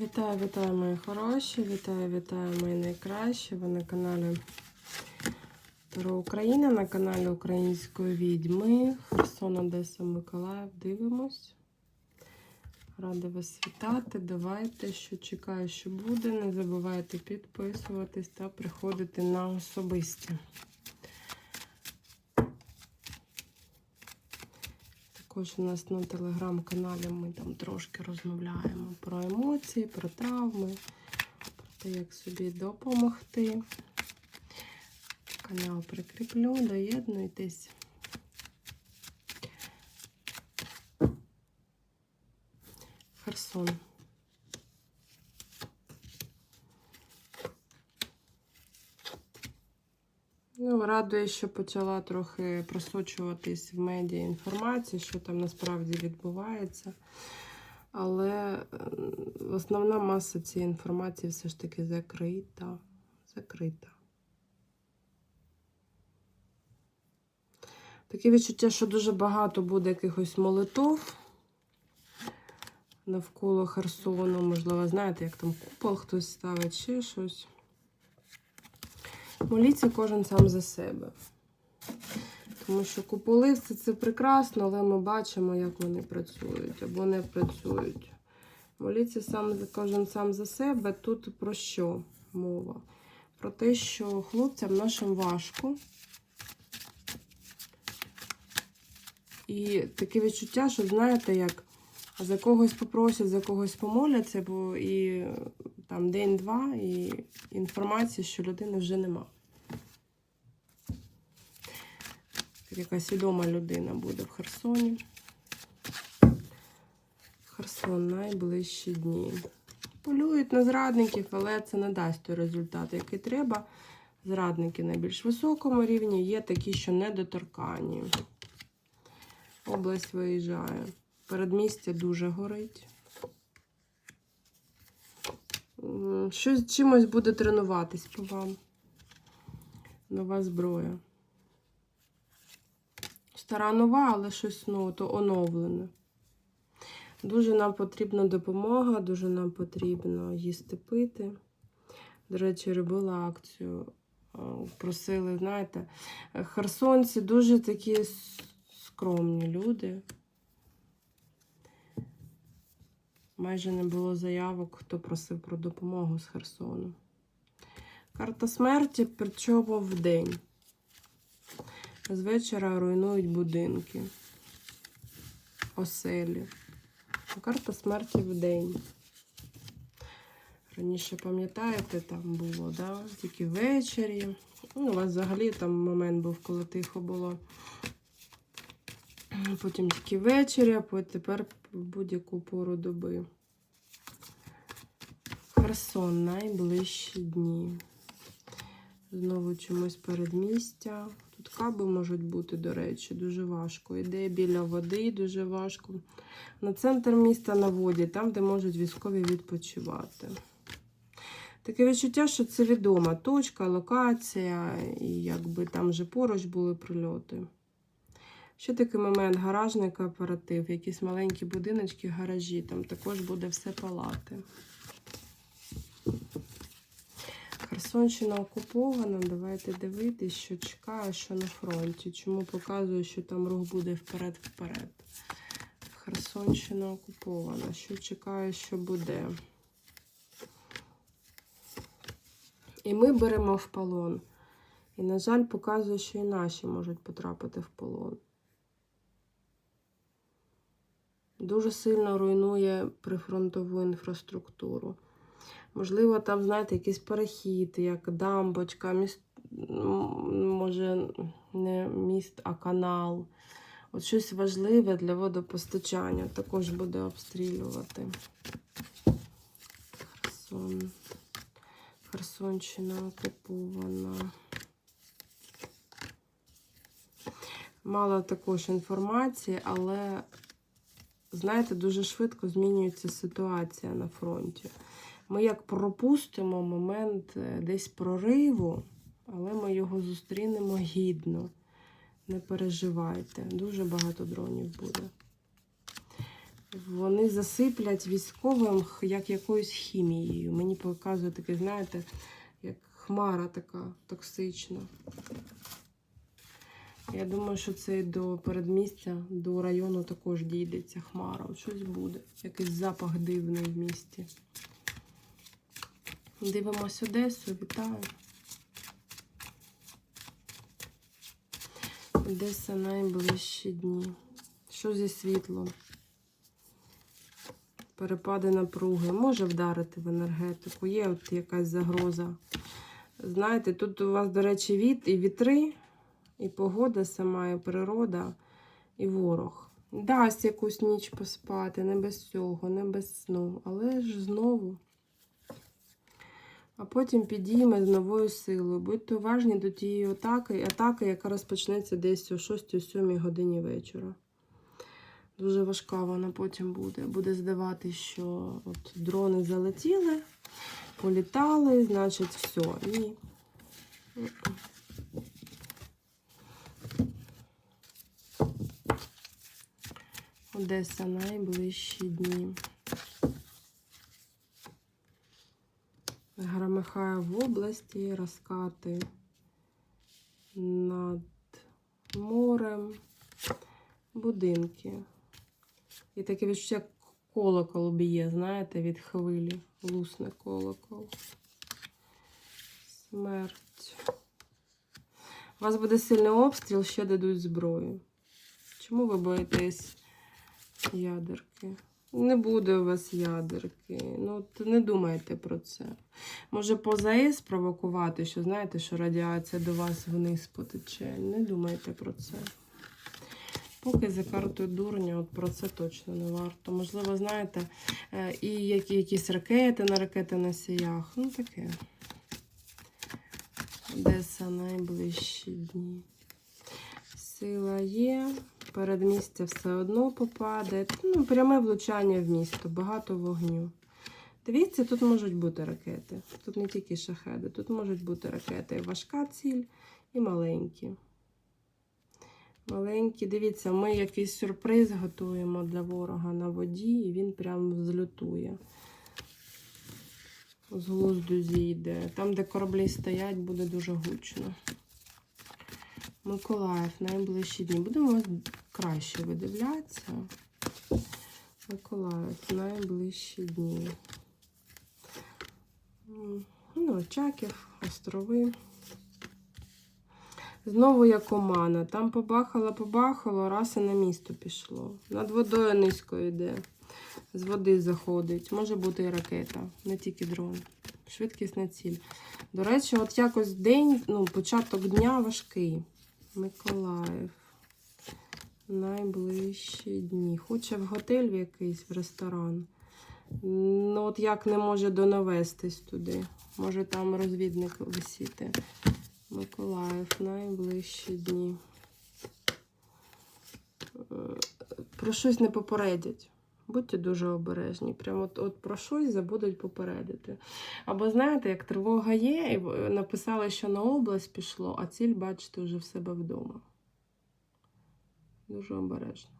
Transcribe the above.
Вітаю, вітаю, мої хороші! Вітаю, вітаю, мої найкращі. Ви на каналі Таро Україна, на каналі Української відьми. Херсон, Одеса, Миколаїв. Дивимось. Рада вас вітати. Давайте, що чекаю, що буде. Не забувайте підписуватись та приходити на особисті. Також у нас на телеграм-каналі ми там трошки розмовляємо про емоції, про травми, про те, як собі допомогти. Канал прикріплю, доєднуйтесь. Херсон. Ну, радує, що почала трохи просочуватись в медіа інформація, що там насправді відбувається. Але основна маса цієї інформації все ж таки закрита. Закрита. Таке відчуття, що дуже багато буде якихось молитов навколо Херсону. Можливо, знаєте, як там купол хтось ставить, ще щось. Моліться кожен сам за себе. Тому що куполи все це прекрасно, але ми бачимо, як вони працюють або не працюють. Моліться сам кожен сам за себе. Тут про що мова? Про те, що хлопцям нашим важко. І таке відчуття, що, знаєте, як за когось попросять, за когось помоляться, бо і там день-два, і інформації, що людини вже нема. Якась відома людина буде в Херсоні. Херсон найближчі дні. Полюють на зрадників, але це не дасть той результат, який треба. Зрадники на більш високому рівні, є такі, що недоторкані. Область виїжджає. Передмістя дуже горить. Щось чимось буде тренуватись по вам. Нова зброя. Стара нова, але щось ну, то оновлене. Дуже нам потрібна допомога, дуже нам потрібно їсти пити. До речі, робила акцію. Просили, знаєте, херсонці дуже такі скромні люди. Майже не було заявок, хто просив про допомогу з Херсону. Карта смерті, причому в день. З вечора руйнують будинки, оселі. Карта смерті в день. Раніше, пам'ятаєте, там було, да? тільки ввечері. Ну, у вас взагалі там момент був, коли тихо було. Потім тільки ввечері, а тепер будь-яку пору доби. Херсон найближчі дні. Знову чомусь передмістя. Тут каби можуть бути, до речі, дуже важко. Іде біля води, дуже важко. На центр міста на воді, там, де можуть військові відпочивати. Таке відчуття, що це відома точка, локація, і якби там вже поруч були прильоти. Ще такий момент гаражний кооператив, якісь маленькі будиночки, гаражі, там також буде все палати. Херсонщина окупована. Давайте дивитись, що чекає, що на фронті. Чому показую, що там рух буде вперед-вперед. Херсонщина окупована. Що чекає, що буде. І ми беремо в полон. І, на жаль, показує, що і наші можуть потрапити в полон. Дуже сильно руйнує прифронтову інфраструктуру. Можливо, там, знаєте, якийсь перехід, як дамбочка, міст, може, не міст, а канал. От щось важливе для водопостачання також буде обстрілювати. Херсон. Херсонщина окупована. Мало також інформації, але, знаєте, дуже швидко змінюється ситуація на фронті. Ми як пропустимо момент е, десь прориву, але ми його зустрінемо гідно. Не переживайте. Дуже багато дронів буде. вони засиплять військовим як якоюсь хімією. Мені показує таке, знаєте, як хмара така токсична. Я думаю, що це до передмістя, до району також дійде ця хмара. От щось буде. Якийсь запах дивний в місті. Дивимось Одесу, вітаю. Одеса найближчі дні. Що зі світлом? Перепади напруги. Може вдарити в енергетику. Є от якась загроза. Знаєте, тут у вас, до речі, віт і вітри, і погода сама, і природа, і ворог. Дасть якусь ніч поспати, не без цього, не без сну. Але ж знову. А потім підійме з новою силою. Будьте уважні до тієї атаки, атаки, яка розпочнеться десь о 6-7 годині вечора. Дуже важка вона потім буде. Буде здавати, що от дрони залетіли, політали, значить, все. Ні. Одеса найближчі дні. Громихає в області, розкати над морем, будинки. І таке відчуття колокол б'є, знаєте, від хвилі. Лусне колокол. Смерть. У вас буде сильний обстріл, ще дадуть зброю. Чому ви боїтесь ядерки? Не буде у вас ядерки. Ну, не думайте про це. Може, поза ЕС провокувати, що знаєте, що радіація до вас вниз потече. Не думайте про це. Поки за картою дурня, от про це точно не варто. Можливо, знаєте, е, і які, якісь ракети на ракетоносіях. Ну, таке. Одеса найближчі дні. Сила є. Передмістя все одно попаде. Ну, пряме влучання в місто, багато вогню. Дивіться, тут можуть бути ракети. Тут не тільки шахеди, тут можуть бути ракети. Важка ціль, і маленькі. Маленькі, дивіться, ми якийсь сюрприз готуємо для ворога на воді, і він прям взлютує. З глузду зійде. Там, де кораблі стоять, буде дуже гучно. Миколаїв, найближчі дні. Будемо краще видивлятися. Миколаїв, найближчі дні. Ну, Очаків, острови. Знову як омана. Там побахало, побахало, раз і на місто пішло. Над водою низько йде. З води заходить. Може бути і ракета, не тільки дрон. Швидкісна ціль. До речі, от якось день, ну, початок дня важкий. Миколаїв. Найближчі дні. Хоче в готель в якийсь, в ресторан. Ну, от як не може донавестись туди. Може там розвідник висіти. Миколаїв, найближчі дні. Е, Про щось не попередять. Будьте дуже обережні. Прямо от, от про щось забудуть попередити. Або знаєте, як тривога є, і написали, що на область пішло, а ціль бачите вже в себе вдома. Дуже обережно.